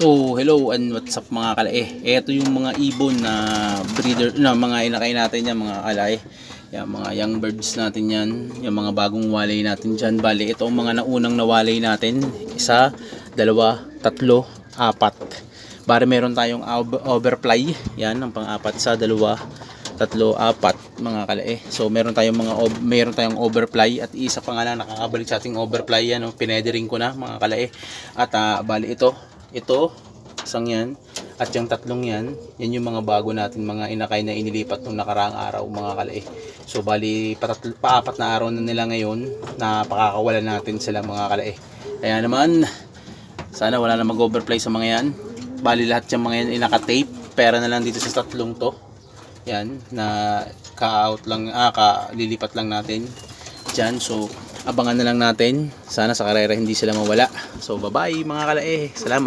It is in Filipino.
So, hello and what's up mga kalae. Ito yung mga ibon na breeder, na mga inakay natin yan mga kalae. Yan, mga young birds natin yan. Yung mga bagong walay natin dyan. Bali, ito ang mga naunang nawalay natin. Isa, dalawa, tatlo, apat. Bari meron tayong overfly. Yan, ang pang-apat sa dalawa, tatlo, apat mga kalae. So meron tayong mga meron tayong overfly at isa pa nga lang nakakabalik sa ating overfly yan, no? pinedering ko na mga kalae. At ah, bali ito, ito, isang yan, at yung tatlong yan, yan yung mga bago natin mga inakay na inilipat nung nakaraang araw mga kalae. So bali patatlo, paapat na araw na nila ngayon na pakakawalan natin sila mga kalae. Kaya naman, sana wala na mag-overfly sa mga yan. Bali lahat yung mga yan inaka-tape. Pera na lang dito sa tatlong to. Yan, na ka-out lang, ah, ka-lilipat lang natin dyan. So, abangan na lang natin. Sana sa karera hindi sila mawala. So, bye-bye mga kalae. Salamat.